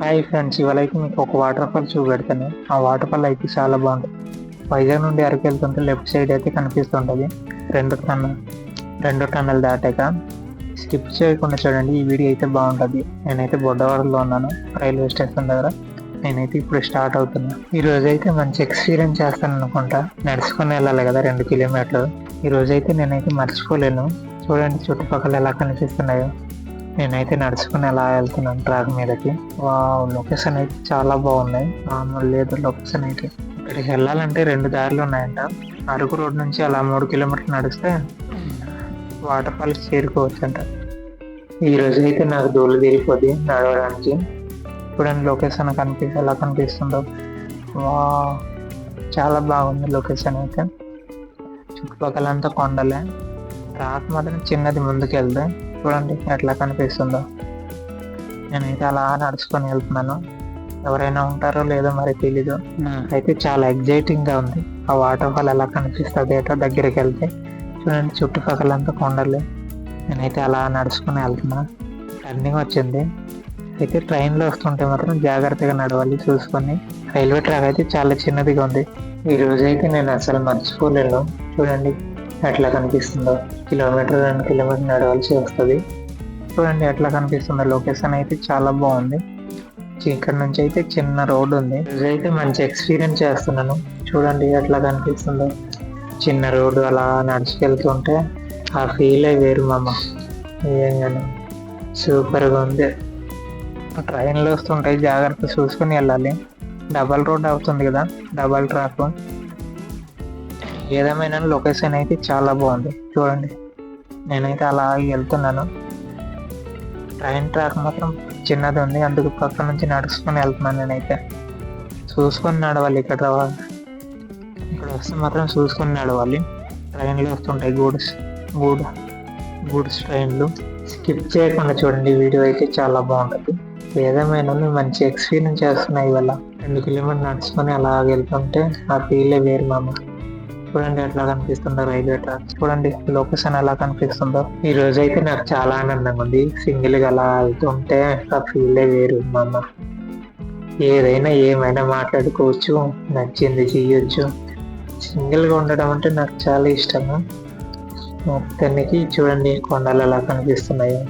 Hi friends ఇవాళ అయితే మీకు ఒక వాటర్ ఫాల్ చూపెడతాను ఆ వాటర్ ఫాల్ అయితే చాలా బాగుంటుంది వైజాగ్ నుండి అరకు వెళ్తుంటే లెఫ్ట్ సైడ్ అయితే కనిపిస్తుంటుంది. రెండు టన్నల్ రెండు టన్నల్ దాటాక స్కిప్ చేయకుండా చూడండి ఈ వీడియో అయితే బాగుంటుంది. నేనైతే బొడ్డవాడలో ఉన్నాను రైల్వే స్టేషన్ దగ్గర. నేనైతే ఇప్పుడు స్టార్ట్ అవుతున్నా. ఈ రోజు అయితే మంచి ఎక్స్పీరియన్స్ చేస్తాను అనుకుంటా. నడుచుకుని వెళ్ళాలి కదా రెండు కిలోమీటర్లు. ఈ రోజు అయితే నేనైతే మర్చిపోలేను. చూడండి చుట్టుపక్కల ఎలా కనిపిస్తున్నాయో. నేనైతే నడుచుకుని ఎలా వెళ్తున్నాను ట్రాక్ మీదకి? లొకేషన్ అయితే చాలా బాగున్నాయి. మామూలు లేదు లొకేషన్ అయితే ఇక్కడికి వెళ్ళాలంటే రెండు దారులు ఉన్నాయంట. అరకు రోడ్ నుంచి అలా మూడు కిలోమీటర్లు నడిస్తే వాటర్ ఫాల్స్ చేరుకోవచ్చు అంట ఈ రోజు అయితే నాకు దూలు తీరిపోద్ది నడవడానికి. చూడండి లొకేషన్ కనిపిస్తే ఎలా కనిపిస్తుందో. వా చాలా బాగుంది లొకేషన్ అయితే. చుట్టుపక్కలంతా కొండలే. ట్రాక్ మాత్రం చిన్నది ముందుకు వెళ్తే చూడండి ఎట్లా కనిపిస్తుందో. నేనైతే అలా నడుచుకొని వెళ్తున్నాను. ఎవరైనా ఉంటారో లేదో మరి తెలీదు. అయితే చాలా ఎగ్జైటింగ్గా ఉంది. ఆ వాటర్ ఫాల్ ఎలా కనిపిస్తుంది ఏటో దగ్గరికి వెళ్తే. చూడండి చుట్టుపక్కల అంతా కొండలే. నేనైతే అలా నడుచుకుని వెళ్తున్నా. టర్నింగ్ వచ్చింది. అయితే ట్రైన్లో వస్తుంటే మాత్రం జాగ్రత్తగా నడవాలి చూసుకొని. రైల్వే ట్రాక్ అయితే చాలా చిన్నదిగా ఉంది. ఈ రోజు అయితే నేను అసలు మర్చిపోలేను. చూడండి. ఎట్లా కనిపిస్తుందో కిలోమీటర్ రెండు కిలోమీటర్ నడవాల్సి వస్తుంది. చూడండి ఎట్లా కనిపిస్తుందో లొకేషన్ అయితే చాలా బాగుంది. ఇక్కడ నుంచి అయితే చిన్న రోడ్ ఉంది. అయితే మంచి ఎక్స్పీరియన్స్ చేస్తున్నాను. చూడండి ఎట్లా కనిపిస్తుందో. చిన్న రోడ్డు అలా నడుచుకెళ్తుంటే ఆ ఫీలే వేరు మామ. నిజంగానే సూపర్గా ఉంది. ట్రైన్లో వస్తుంటాయి జాగ్రత్త చూసుకొని వెళ్ళాలి. డబల్ రోడ్ అవుతుంది కదా డబల్ ట్రాక్. ఏదేమైనా లొకేషన్ అయితే చాలా బాగుంది. చూడండి. నేనైతే అలా వెళ్తున్నాను. ట్రైన్ ట్రాక్ మాత్రం చిన్నది ఉంది. అందుకు పక్క నుంచి నడుచుకొని వెళ్తున్నాను నేనైతే. చూసుకొని నడవాలి ఇక్కడ ఇక్కడ వస్తే మాత్రం చూసుకొని నడవాలి. ట్రైన్లు వస్తుంటాయి. గూడ్స్ గూడ్ గూడ్స్ ట్రైన్లు. స్కిప్ చేయకుండా చూడండి. వీడియో అయితే చాలా బాగుంటుంది. ఏదేమైనా మంచి ఎక్స్పీరియన్స్ చేస్తున్నాయి ఇవాళ. రెండు కిలోమీటర్ నడుచుకొని అలా వెళ్తుంటే ఆ ఫీలే వేరు మామ. చూడండి ఎట్లా కనిపిస్తుందో రైల్వే ట్రాక్ చూడండి లొకేషన్ ఎలా కనిపిస్తుందో. ఈ రోజు అయితే నాకు చాలా ఆనందంగా ఉంది. సింగిల్గా అలా వెళ్తుంటే ఆ ఫీలే వేరు మామ ఏదైనా ఏమైనా మాట్లాడుకోవచ్చు నచ్చింది చేయొచ్చు. సింగిల్గా ఉండడం అంటే నాకు చాలా ఇష్టము. మొత్తానికి చూడండి కొండలు ఎలా కనిపిస్తున్నాయి.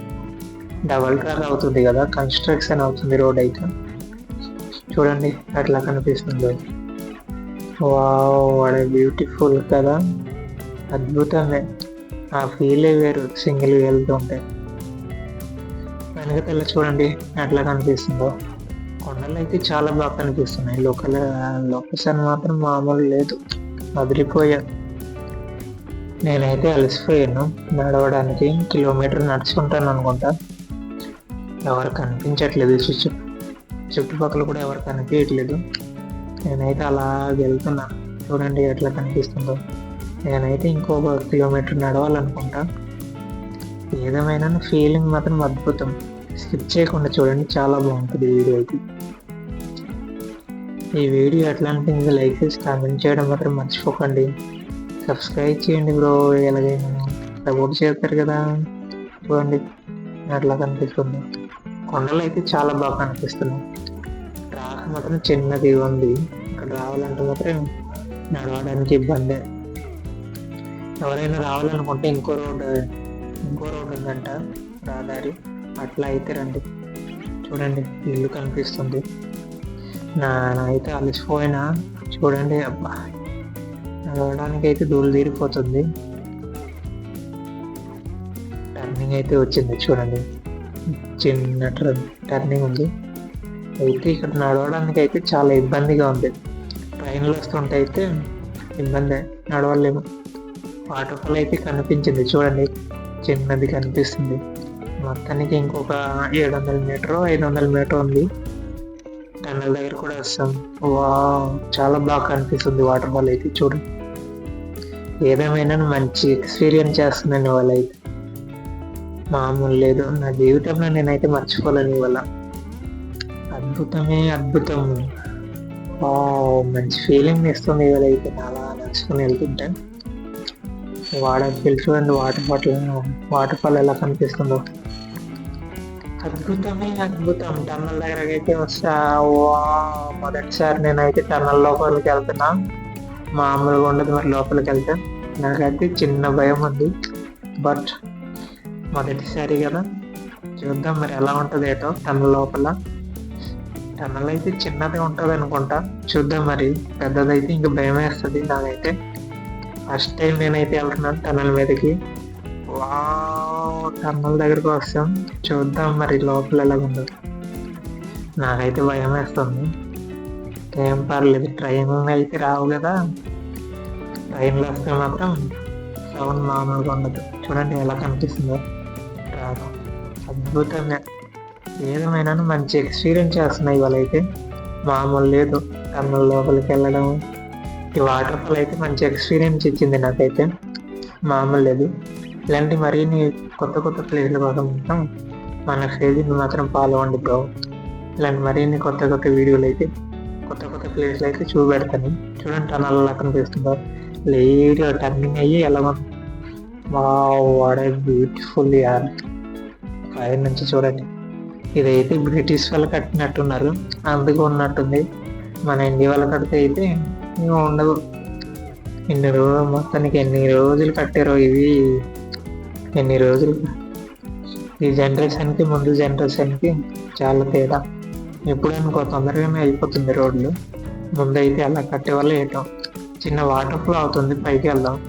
డబల్ ట్రాక్ అవుతుంది కదా కన్స్ట్రక్షన్ అవుతుంది రోడ్ అయితే. చూడండి అట్లా కనిపిస్తుంది. వావ్ బ్యూటిఫుల్ కదా. అద్భుతమే. ఆ ఫీలే వేరు సింగిల్ వెళ్తుంటే వెనకతల చూడండి ఎట్లా కనిపిస్తుందో. కొండలు అయితే చాలా బాగా కనిపిస్తున్నాయి. లోకల్ లొకేషన్ మాత్రం మామూలు లేదు. వదిలిపోయా నేనైతే అలసిపోయాను. నడవడానికి కిలోమీటర్ నడుచుకుంటాను అనుకుంటా. ఎవరు కనిపించట్లేదు. చుట్టూ చుట్టుపక్కల కూడా ఎవరు కనిపించట్లేదు. నేనైతే అలా వెళ్తున్నాను చూడండి ఎట్లా కనిపిస్తుందో. నేనైతే ఇంకొక కిలోమీటర్ నడవాలనుకుంటా. ఏదేమైనా ఫీలింగ్ మాత్రం అద్భుతం. స్కిప్ చేయకుండా చూడండి చాలా బాగుంటుంది ఈ వీడియో అయితే. ఈ వీడియో ఎట్లా అనిపించింది లైక్ చేసి కామెంట్ చేయడం మాత్రం మర్చిపోకండి. సబ్స్క్రైబ్ చేయండి బ్రో ఎలాగైనా. సపోర్ట్ చేస్తారు కదా. చూడండి ఎట్లా కనిపిస్తుంది. కొండలు అయితే చాలా బాగా కనిపిస్తున్నాయి. ట్రాక్ మాత్రం చిన్నది ఉంది. ఇక్కడ రావాలంటే మాత్రం నడవడానికి ఇబ్బంది. ఎవరైనా రావాలనుకుంటే ఇంకో రోడ్ ఇంకో రోడ్ ఉందంట. రహదారి అట్లా అయితే రండి. చూడండి ఇల్లు కనిపిస్తుంది. నా అయితే అలసిపోయినా. చూడండి అబ్బా. నడవడానికి అయితే దూరం తీరిపోతుంది. టర్నింగ్ అయితే వచ్చింది చూడండి. చిన్న టర్నింగ్ ఉంది. అయితే ఇక్కడ నడవడానికి అయితే చాలా ఇబ్బందిగా ఉంది. ట్రైన్లో వస్తుంటే అయితే ఇబ్బంది నడవలేము. వాటర్ ఫాల్ అయితే కనిపించింది చూడండి. చిన్నది కనిపిస్తుంది. మొత్తానికి ఇంకొక ఏడు వందల మీటర్ ఐదు వందల మీటర్ ఉంది. టన్నెల్ దగ్గర కూడా వస్తాం. వా చాలా బాగా కనిపిస్తుంది వాటర్ ఫాల్ అయితే చూడండి ఏదేమైనా మంచి ఎక్స్పీరియన్స్ చేస్తుందండి వాళ్ళైతే. అయితే మామూలు లేదు. నా జీవితంలో నేనైతే మర్చిపోలేను ఇవాళ. అద్భుతమే అద్భుతం మంచి ఫీలింగ్ ఇస్తుంది ఇవాళ అయితే అలా నడుచుకుని వెళ్తుంటే. వాడ చూడండి వాటర్ బాటిల్ వాటర్ ఫాల్ ఎలా కనిపిస్తుందో. అద్భుతమే అద్భుతం. టన్నల్ దగ్గరకి అయితే వస్తా మొదటిసారి నేనైతే టన్నల్ లోపలికి వెళ్తున్నా. మామూలుగా ఉండదు మరి లోపలికి వెళ్తే. నాకైతే చిన్న భయం ఉంది. బట్ మొదటిసారి కదా. చూద్దాం మరి ఎలా ఉంటుంది ఏటో టన్నల్ లోపల. టన్నల్ అయితే చిన్నది ఉంటుంది అనుకుంటా చూద్దాం మరి. పెద్దదైతే ఇంక భయం వేస్తుంది నాకైతే. ఫస్ట్ టైం నేనైతే వెళ్తున్నాను టన్నల్ మీదకి. వా టన్నల్ దగ్గరకు వస్తాం. చూద్దాం మరి లోపల ఎలా ఉందో నాకైతే భయం వేస్తుంది ఏం పర్లేదు ట్రైన్ అయితే రావు కదా. ట్రైన్లో వస్తే మాత్రం సౌండ్ మామూలుగా ఉండదు. చూడండి ఎలా కనిపిస్తుందో. రాదు. అద్భుతంగా. ఏదేమైనా మంచి ఎక్స్పీరియన్స్ చేస్తున్నాయి ఇవాళ అయితే మామూలు లేదు. టన్నల్ లోపలికి వెళ్ళడం ఈ వాటర్ ఫాల్ అయితే మంచి ఎక్స్పీరియన్స్ ఇచ్చింది నాకైతే. మామూలు లేదు. ఇలాంటి మరిన్ని కొత్త కొత్త ప్లేస్ల కోసం మొత్తం మన ఫేజ్ని మాత్రం ఫాలో అవ్వండి బ్రో ఇలాంటి మరిన్ని కొత్త కొత్త వీడియోలు అయితే కొత్త కొత్త ప్లేస్లు అయితే చూపెడతాను. చూడండి టనల్ అలా కనిపిస్తుందో. లేట్గా టర్నింగ్ అయ్యి ఎలా వాడే బ్యూటిఫుల్ యార్ పైన నుంచి చూడండి. ఇదైతే బ్రిటిష్ వాళ్ళు కట్టినట్టున్నారు. అందుకు ఉన్నట్టుంది. మన ఇండియా వాళ్ళు కడితే అయితే ఇంకా ఉండదు. ఎన్ని రోజులు మొత్తానికి ఎన్ని రోజులు కట్టారో ఇవి. ఎన్ని రోజులు ఈ జనరేషన్కి ముందు జనరేషన్కి చాలా తేడా. ఎప్పుడు అనుకో తొందరగానే అయిపోతుంది రోడ్లు. ముందైతే అలా కట్టే వల్ల వేయటం చిన్న వాటర్ ఫ్లో అవుతుంది పైకి వెళ్దాం.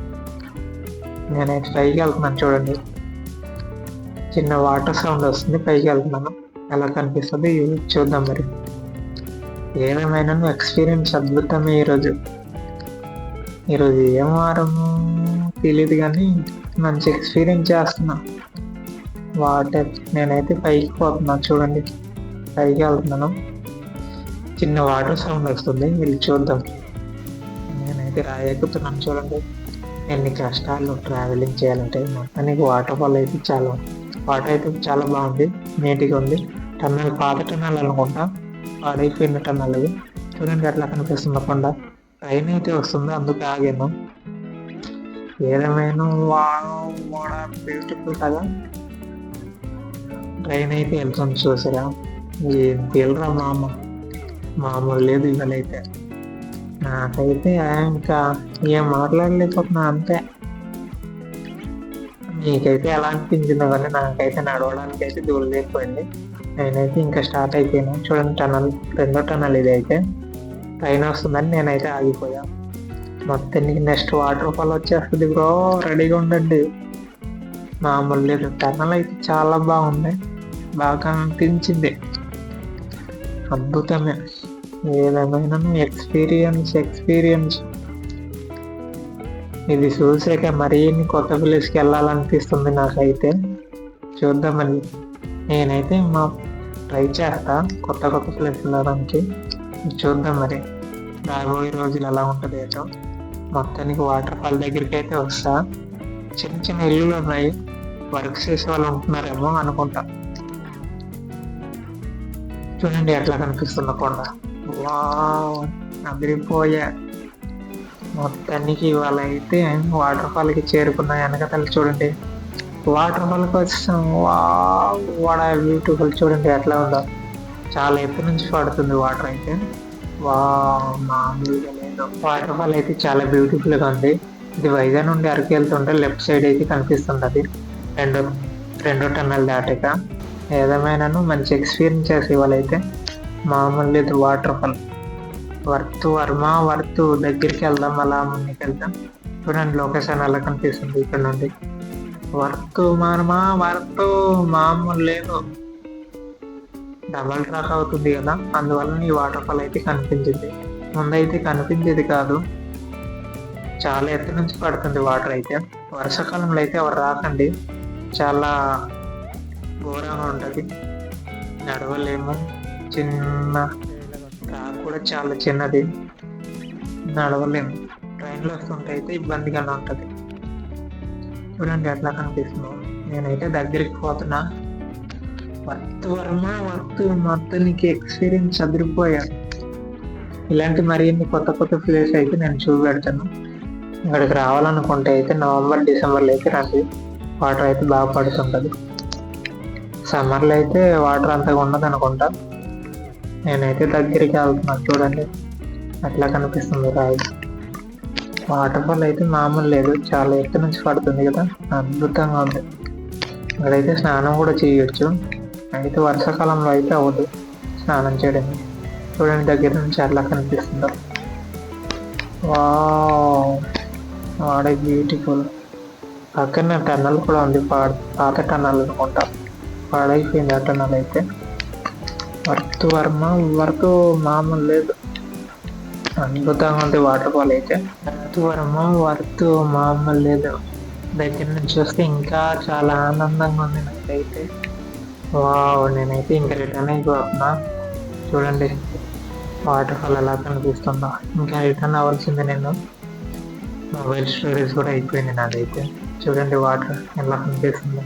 నేనైతే పైకి వెళ్తున్నాను చూడండి. చిన్న వాటర్ సౌండ్ వస్తుంది పైకి వెళ్తున్నాను. ఎలా కనిపిస్తుంది. చూద్దాం మరి. ఏమేమైనా ఎక్స్పీరియన్స్ అద్భుతమే ఈరోజు. ఈరోజు ఏం వారము తెలియదు కానీ మంచి ఎక్స్పీరియన్స్ చేస్తున్నా. వాటర్ నేనైతే పైకి పోతున్నా. చూడండి. పైకి వెళ్తున్నాను. చిన్న వాటర్ సౌండ్ వస్తుంది. వెళ్ళి చూద్దాం. నేనైతే రాయెక్కుతున్నాను. చూడండి. ఎన్ని కష్టాలు ట్రావెలింగ్ చేయాలంటే మొత్తానికి వాటర్ ఫాల్ అయితే చాలా పాట అయితే చాలా బాగుంది. నీట్గా ఉంది. టన్నల్ పాత టన్నల్ అనుకుంటా. పాడైపోయిన టన్నల్ అది చూడండి అట్లా కనిపిస్తుంది కొండ. ట్రైన్ అయితే వస్తుంది అందుకు ఆగాను ఏదేమైనా బ్యూటిఫుల్ కదా. ట్రైన్ అయితే వెళ్తుంది చూసారా? ఏం తేలరా మామ? మామూలు లేదు ఇవాళైతే. నాకైతే ఇంకా ఏం మాట్లాడలేకపోతున్నా అంతే. నీకైతే ఎలా అనిపించిందో కానీ నాకైతే నడవడానికి అయితే దూరం లేకపోయింది. నేనైతే ఇంకా స్టార్ట్ అయిపోయాను. చూడండి టనల్ రెండో టనల్ ఇది అయితే. ట్రైన్ వస్తుందని నేనైతే ఆగిపోయాను మొత్తం నీకు నెక్స్ట్ వాటర్ ఫాల్ వచ్చేస్తుంది బ్రో. రెడీగా ఉండండి. మామూలు లేదు. టనల్ అయితే చాలా బాగుంది. బాగా అనిపించింది. అద్భుతమే. ఏదేమైనా ఎక్స్పీరియన్స్ ఎక్స్పీరియన్స్. ఇది చూసాక మరీ కొత్త ప్లేస్కి వెళ్ళాలనిపిస్తుంది నాకైతే. చూద్దామని నేనైతే మా ట్రై చేస్తా కొత్త కొత్త ప్లేస్ వెళ్ళడానికి. చూద్దాం మరి. రాబోయే రోజులు ఎలా ఉంటుంది ఏదో మొత్తానికి వాటర్ ఫాల్ దగ్గరికి అయితే వస్తా. చిన్న చిన్న ఇల్లులు ఉన్నాయి. వర్క్ చేసే వాళ్ళు ఉంటున్నారేమో అనుకుంటా. చూడండి ఎట్లా కనిపిస్తున్న కొండ. వా అదిరిపోయా మొత్తానికి ఇవాళ అయితే వాటర్ ఫాల్కి చేరుకున్న వెనకతలు చూడండి. వాటర్ ఫాల్కి వచ్చాం వా వాడ బ్యూటిఫుల్ చూడండి ఎట్లా ఉందో. చాలా ఎత్తు నుంచి పడుతుంది వాటర్ అయితే. వా మామూలుగా లేదు. వాటర్ ఫాల్ అయితే చాలా బ్యూటిఫుల్గా ఉంది. ఇది వైజాగ్ నుండి అరకు వెళ్తుంటే లెఫ్ట్ సైడ్ అయితే కనిపిస్తుంది రెండో రెండో టన్నల్ దాటాక. ఏదేమైనాను మంచి ఎక్స్పీరియన్స్ చేసి ఇవాళైతే మామూలు లేదు వాటర్ ఫాల్ వర్త్ వర్మ వర్త్ దగ్గరికి వెళ్దాం అలా ముందుకు వెళ్దాం. చూడండి లొకేషన్ అలా కనిపిస్తుంది ఇక్కడ నుండి. వర్త్ మర్మ వర్త్ మామూలు లేదు. డబల్ ట్రాక్ అవుతుంది కదా అందువల్ల ఈ వాటర్ ఫాల్ అయితే కనిపించింది. ముందైతే కనిపించేది కాదు. చాలా ఎత్తు నుంచి పడుతుంది వాటర్ అయితే. వర్షాకాలంలో అయితే ఎవరు రాకండి. చాలా ఘోరంగా ఉంటుంది. నడవలేము. చిన్న ట్రాక్ కూడా చాలా చిన్నది. నడవలేము. ట్రైన్లో వస్తుంటే అయితే ఇబ్బందిగానే ఉంటుంది. చూడండి ఎట్లా కనిపిస్తున్నావు నేనైతే దగ్గరికి పోతున్నా. వర్త్ వర్మ వర్త్ మొత్తం నీకు ఎక్స్పీరియన్స్ చదిరిపోయాను ఇలాంటి మరిన్ని కొత్త కొత్త ప్లేస్ అయితే నేను చూపెడతాను. ఇక్కడికి రావాలనుకుంటే అయితే నవంబర్ డిసెంబర్లో అయితే రండి. వాటర్ అయితే బాగా పడుతుంటుంది. సమ్మర్లో అయితే వాటర్ అంతగా ఉండదు అనుకుంటా నేనైతే దగ్గరికి వెళ్తున్నాను చూడండి. అట్లా కనిపిస్తుంది రాయి. వాటర్ ఫాల్ అయితే మామూలు లేదు చాలా ఎత్తు నుంచి పడుతుంది కదా అద్భుతంగా ఉంది. ఇక్కడైతే స్నానం కూడా చేయొచ్చు. అయితే వర్షాకాలంలో అయితే అవ్వదు స్నానం చేయడం చూడండి దగ్గర నుంచి అట్లా కనిపిస్తుందో. వాడే బ్యూటిఫుల్. పక్కనే టన్నల్ కూడా ఉంది పాత టన్నల్ అనుకుంటా. పాడైపోయింది ఆ టన్నల్ అయితే. వర్త్ వర్మ వర్త్ మామూలు లేదు. అద్భుతంగా ఉంది వాటర్ ఫాల్ అయితే. వర్త్ వర్మ వర్త్ మామూలు లేదు. దగ్గర నుంచి వస్తే ఇంకా చాలా ఆనందంగా ఉంది నాకైతే. వావ్ నేనైతే ఇంకా రిటర్న్ అయిపోతున్నా. చూడండి వాటర్ ఫాల్ ఎలా కనిపిస్తుందో. ఇంకా రిటర్న్ అవ్వాల్సిందే నేను. మొబైల్ స్టోరేజ్ కూడా అయిపోయింది నాదైతే. చూడండి వాటర్ ఎలా కనిపిస్తుందో.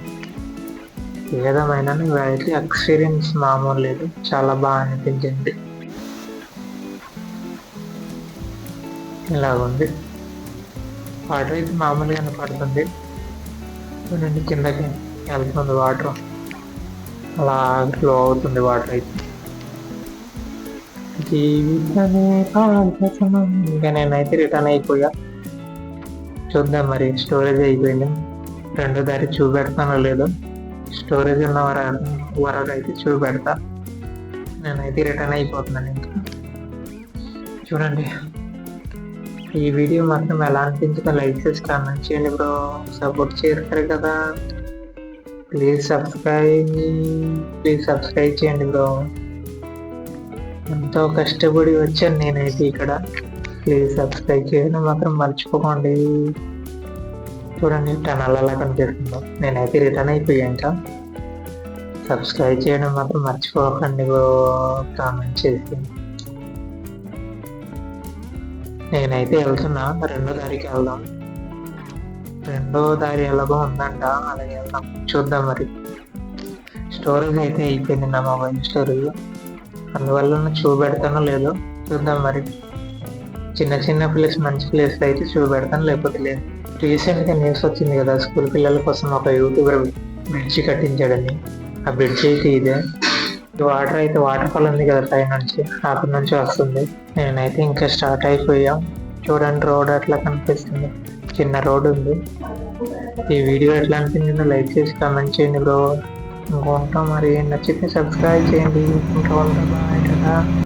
ఏదేమైనా ఇవైతే ఎక్స్పీరియన్స్ మామూలు లేదు. చాలా బాగా అనిపించింది. ఇలాగుంది. వాటర్ అయితే మామూలుగానే పడుతుంది. నుండి కిందకి వెళ్తుంది వాటర్. అలా ఫ్లో అవుతుంది వాటర్ అయితే. జీవితమే ఇంకా నేనైతే రిటర్న్ అయిపోయా. చూద్దాం మరి స్టోరేజ్ అయిపోయింది? రెండో దారి చూపెడతానో లేదో. స్టోరేజ్ ఉన్న వర వరకు అయితే చూపెడతా. నేనైతే రిటర్న్ అయిపోతున్నాను ఇంకా. చూడండి. ఈ వీడియో మాత్రం ఎలా అనిపించిందో లైక్ చేసి కామెంట్ చేయండి బ్రో సపోర్ట్ చేస్తారు కదా. ప్లీజ్ సబ్స్క్రైబ్ ప్లీజ్ సబ్స్క్రైబ్ చేయండి బ్రో ఎంతో కష్టపడి వచ్చాను నేనైతే ఇక్కడ. ప్లీజ్ సబ్స్క్రైబ్ చేయడం మాత్రం మర్చిపోకండి. చూడండి టనల్ అలా కనిపిస్తుందో. నేనైతే రిటర్న్ అయిపోయాక సబ్స్క్రైబ్ చేయడం మాత్రం మర్చిపోకండి కామెంట్ చేసి. నేనైతే వెళ్తున్నా. రెండో దారికి వెళ్దాం. రెండో దారి ఎలాగో ఉందంట. అలాగే వెళ్దాం. చూద్దాం మరి. స్టోరేజ్ అయితే అయిపోయింది నా మొబైల్ స్టోరేజ్ అందువల్ల చూపెడతానో లేదో చూద్దాం మరి. చిన్న చిన్న ప్లేస్ మంచి ప్లేస్ అయితే చూపెడతాను లేకపోతే లేదు. రీసెంట్గా న్యూస్ వచ్చింది కదా. స్కూల్ పిల్లల కోసం ఒక యూట్యూబర్ బ్రిడ్జ్ కట్టించాడని. ఆ బ్రిడ్జ్ అయితే ఇదే. వాటర్ అయితే వాటర్ ఫాల్ ఉంది కదా పై నుంచి అక్కడి నుంచి వస్తుంది. నేనైతే ఇంకా స్టార్ట్ అయిపోయాం. చూడండి రోడ్ అట్లా కనిపిస్తుంది. చిన్న రోడ్ ఉంది. ఈ వీడియో ఎట్లా అనిపించిందో లైక్ చేసి కామెంట్ చేయండి బ్రో ఇంకా ఉంటాం మరి నచ్చితే సబ్స్క్రైబ్ చేయండి. ఇంకా ఉంటాం. బాయ్ కదా.